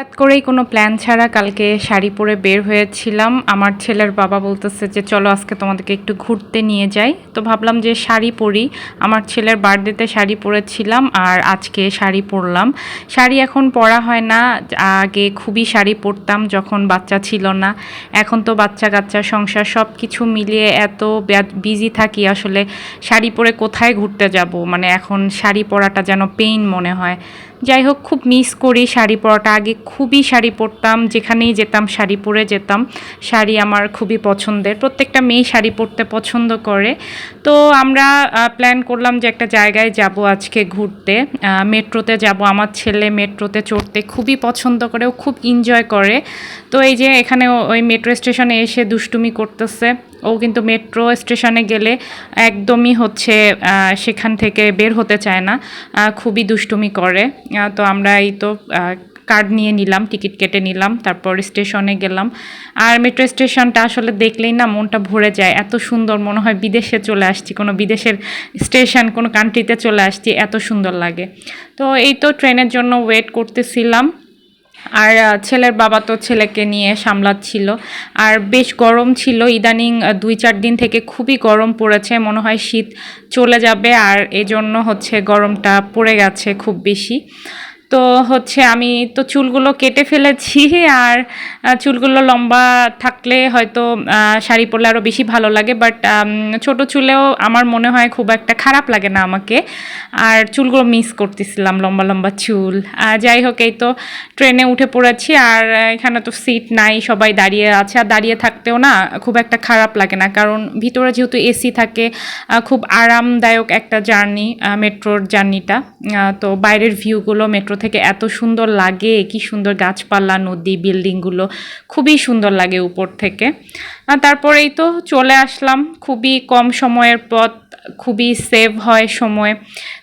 হঠাৎ করেই কোনো প্ল্যান ছাড়া কালকে শাড়ি পরে বের হয়েছিলাম। আমার ছেলের বাবা বলতেছে যে, চলো আজকে তোমাদেরকে একটু ঘুরতে নিয়ে যাই। তো ভাবলাম যে শাড়ি পরি। আমার ছেলের বার্থডেতে শাড়ি পরেছিলাম আর আজকে শাড়ি পরলাম। শাড়ি এখন পরা হয় না। আগে খুবই শাড়ি পরতাম যখন বাচ্চা ছিল না। এখন তো বাচ্চা কাচ্চা, সংসার সব কিছু মিলিয়ে এত বিজি থাকি আসলে। শাড়ি পরে কোথায় ঘুরতে যাব? মানে এখন শাড়ি পরাটা যেন পেইন মনে হয়। যাই হোক, খুব মিস করি শাড়ি পরাটা। আগে খুবই শাড়ি পরতাম, যেখানেই যেতাম শাড়ি পরে যেতাম। শাড়ি আমার খুবই পছন্দের। প্রত্যেকটা মেয়ে শাড়ি পরতে পছন্দ করে। তো আমরা প্ল্যান করলাম যে একটা জায়গায় যাব আজকে ঘুরতে। মেট্রোতে যাব। আমার ছেলে মেট্রোতে চড়তে খুবই পছন্দ করে। ও খুব এনজয় করে। তো এই যে এখানে ওই মেট্রো স্টেশনে এসে দুষ্টুমি করতেছে। ও কিন্তু মেট্রো স্টেশনে গেলে একদমই হচ্ছে সেখান থেকে বের হতে চায় না। খুবই দুষ্টুমি করে। তো আমরা এই তো কার্ড নিয়ে নিলাম, টিকিট কেটে নিলাম, তারপর স্টেশনে গেলাম। আর মেট্রো স্টেশনটা আসলে দেখলেই না মনটা ভরে যায়। এত সুন্দর মনে হয় বিদেশে চলে আসছি, কোনো বিদেশের স্টেশন কোনো কান্ট্রিতে চলে আসছি, এত সুন্দর লাগে। তো এই তো ট্রেনের জন্য ওয়েট করতেছিলাম। আর ছেলের বাবা তো ছেলেকে নিয়ে সামলাচ্ছিল। আর বেশ গরম ছিল। ইদানিং দুই চার দিন থেকে খুবই গরম পড়েছে। মনে হয় শীত চলে যাবে। আর এজন্য হচ্ছে গরমটা পড়ে গেছে খুব বেশি। তো হচ্ছে আমি তো চুলগুলো কেটে ফেলেছি আর চুলগুলো লম্বা থাকলে হয়তো শাড়ি পরলে আরও বেশি ভালো লাগে বাট ছোট চুলেও আমার মনে হয় খুব একটা খারাপ লাগে না আমাকে। আর চুলগুলো মিস করতেছিলাম, লম্বা লম্বা চুল। যাই হোক, এই তো ট্রেনে উঠে পড়েছি আর এখানে তো সিট নাই, সবাই দাঁড়িয়ে আছে। আর দাঁড়িয়ে থাকতেও না খুব একটা খারাপ লাগে না, কারণ ভিতরে যেহেতু এসি থাকে খুব আরামদায়ক একটা জার্নি মেট্রোর জার্নিটা। তো বাইরের ভিউগুলো মেট্রো থেকে এত সুন্দর লাগে, কি সুন্দর গাছপালা, নদী, বিল্ডিংগুলো, খুবই সুন্দর লাগে উপর থেকে। তারপরেই তো চলে আসলাম, খুবই কম সময়ের পথ, খুবই সেভ হয় সময়।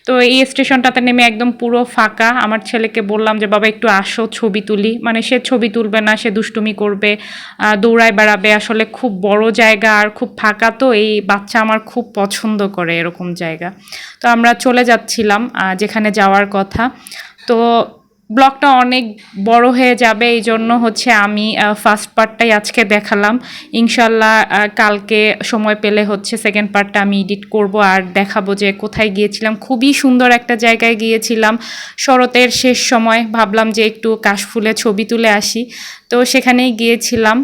তো এই স্টেশনটাতে নেমে একদম পুরো ফাঁকা। আমার ছেলেকে বললাম যে, বাবা, একটু আসো, ছবি তুলি। মানে সে ছবি তুলবে না, সে দুষ্টুমি করবে দৌড়ায় বেড়াবে। আসলে খুব বড় জায়গা আর খুব ফাঁকা তো, এই বাচ্চা আমার খুব পছন্দ করে এরকম জায়গা। তো আমরা চলে যাচ্ছিলাম যেখানে যাওয়ার কথা। তো ব্লগটা অনেক বড় হয়ে যাবে, এই জন্য হচ্ছে আমি ফার্স্ট পার্টটাই আজকে দেখালাম। ইনশাল্লাহ কালকে সময় পেলে হচ্ছে সেকেন্ড পার্টটা আমি এডিট করব আর দেখাবো যে কোথায় গিয়েছিলাম। খুবই সুন্দর একটা জায়গায় গিয়েছিলাম। শরতের শেষ সময়, ভাবলাম যে একটু কাশফুলে ছবি তুলে আসি। তো সেখানেই গিয়েছিলাম।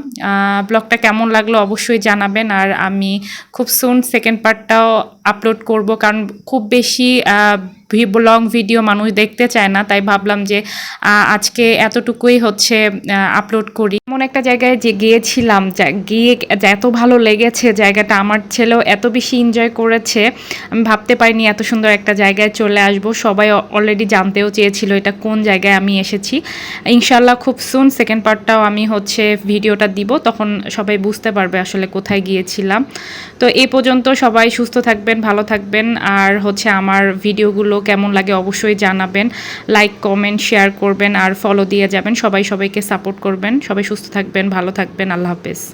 ব্লগটা কেমন লাগল অবশ্যই জানাবেন আর আমি খুব সুন সেকেন্ড পার্টটাও আপলোড করব। কারণ খুব বেশি লং ভিডিও মানুষ দেখতে চায় না, তাই ভাবলাম যে আজকে এতটুকুই হচ্ছে আপলোড করি। এমন একটা জায়গায় যে গিয়েছিলাম গিয়ে এত ভালো লেগেছে জায়গাটা, আমার ছেলেও এত বেশি এনজয় করেছে, আমি ভাবতে পারিনি এত সুন্দর একটা জায়গায় চলে আসব। সবাই অলরেডি জানতেও চেয়েছিল এটা কোন জায়গায় আমি এসেছি। ইনশাল্লাহ খুব সুন সেকেন্ড পার্টটাও আমি হচ্ছে ভিডিওটা দিব, তখন সবাই বুঝতে পারবে আসলে কোথায় গিয়েছিলাম। তো এই পর্যন্ত সবাই সুস্থ থাকবেন, ভালো থাকবেন, আর হচ্ছে আমার ভিডিওগুলো কেমন লাগে অবশ্যই জানাবেন। লাইক কমেন্ট শেয়ার করবেন আর ফলো দিয়ে যাবেন। সবাই সবাইকে সাপোর্ট করবেন। সবাই সুস্থ থাকবেন, ভালো থাকবেন। আল্লাহ হাফেজ।